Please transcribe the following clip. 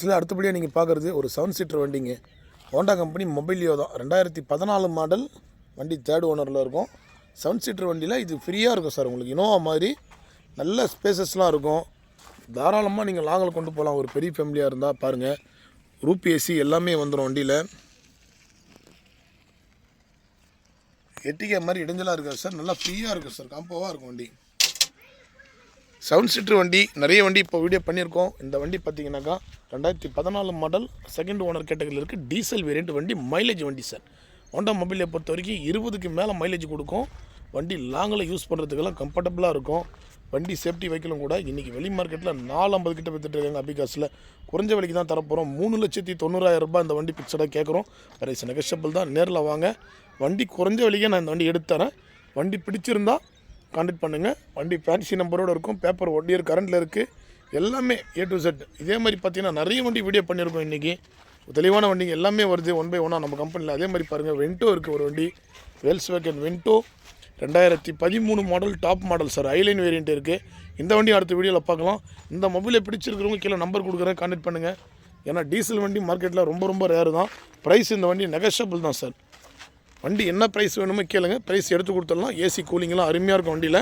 சில அடுத்தபடியாக நீங்கள் பார்க்குறது ஒரு செவன் சீட்டர் வண்டிங்க. ஹோண்டா கம்பெனி மொபைலியோ தான். ரெண்டாயிரத்தி பதினாலு மாடல் வண்டி தேர்ட் ஓனரில் இருக்கும். செவன் சீட்டர் வண்டியில் இது ஃப்ரீயாக இருக்கும் சார். உங்களுக்கு இனோவா மாதிரி நல்ல ஸ்பேசஸ்லாம் இருக்கும். தாராளமாக நீங்கள் லாங்கில் கொண்டு போகலாம் ஒரு பெரிய ஃபேமிலியாக இருந்தால் பாருங்கள் ரூப் ஏசி எல்லாமே வந்துடும் வண்டியில். எட்டிகே மாதிரி இடைஞ்சலாக இருக்காது சார். நல்லா ஃப்ரீயாக இருக்கும் சார். காம்போவாக இருக்கும் வண்டி. செவன் சீட்டர் வண்டி நிறைய வண்டி இப்போ வீடியோ பண்ணியிருக்கோம். இந்த வண்டி பார்த்தீங்கன்னாக்கா ரெண்டாயிரத்தி பதினாலு மாடல் செகண்ட் ஓனர் கேட்டகரியில் இருக்குது டீசல் வேரியண்ட் வண்டி மைலேஜ் வண்டி சார் ஹோண்டா மொபைலை பொறுத்த வரைக்கும் இருபதுக்கு மேலே மைலேஜ் கொடுக்கும். வண்டி லாங்கில் யூஸ் பண்ணுறதுக்கெல்லாம் கம்ஃபர்டபுளாக இருக்கும். வண்டி சேஃப்டி வைக்கலும் கூட. இன்றைக்கி வெளி மார்க்கெட்டில் நாலு ஐம்பது கிட்ட வித்துட்டு இருக்காங்க அபிகாஸில் குறைஞ்ச விலைக்கு தான் தரப்போகிறோம் மூணு லட்சத்தி தொண்ணூறாயிரம் ரூபாய் இந்த வண்டி பிக்சடாக கேட்குறோம் பிரைஸ் நெகஷபிள் தான். நேரில் வாங்க. வண்டி குறைஞ்ச விலைக்கே நான் இந்த வண்டி எடுத்து தரேன். வண்டி பிடிச்சிருந்தா காண்டக்ட் பண்ணுங்கள் வண்டி ஃபேன்சி நம்பரோடு இருக்கும். பேப்பர் ஒன் இயர் கரண்டில் இருக்குது எல்லாமே ஏ டு செட் இதே மாதிரி பார்த்தீங்கன்னா நிறைய வண்டி வீடியோ பண்ணியிருக்கோம் இன்றைக்கி தெளிவான வண்டிங்க எல்லாமே வருது ஒன் பை ஒன்னாக நம்ம கம்பெனியில் அதே மாதிரி பாருங்கள் வென்டோ இருக்குது ஒரு வண்டி. வெல்ஸ் வேக்கன் வென்டோ ரெண்டாயிரத்தி பதிமூணு model top model sir highline variant இருக்குது இந்த வண்டி அடுத்த வீடியோவில் பார்க்கலாம். இந்த மொபைலை பிடிச்சிருக்கிறவங்க கீழே நம்பர் கொடுக்குறேன் காண்டக்ட் பண்ணுங்கள் ஏன்னா டீசல் வண்டி மார்க்கெட்டில் ரொம்ப ரொம்ப ரேர் தான். ப்ரைஸ் இந்த வண்டி நெகஷபிள் தான் சார் வண்டி என்ன ப்ரைஸ் வேணுமோ கேளுங்க. ப்ரைஸ் எடுத்து கொடுத்துடலாம். ஏசி கூலிங்லாம் அருமையாக இருக்கும் வண்டியில்.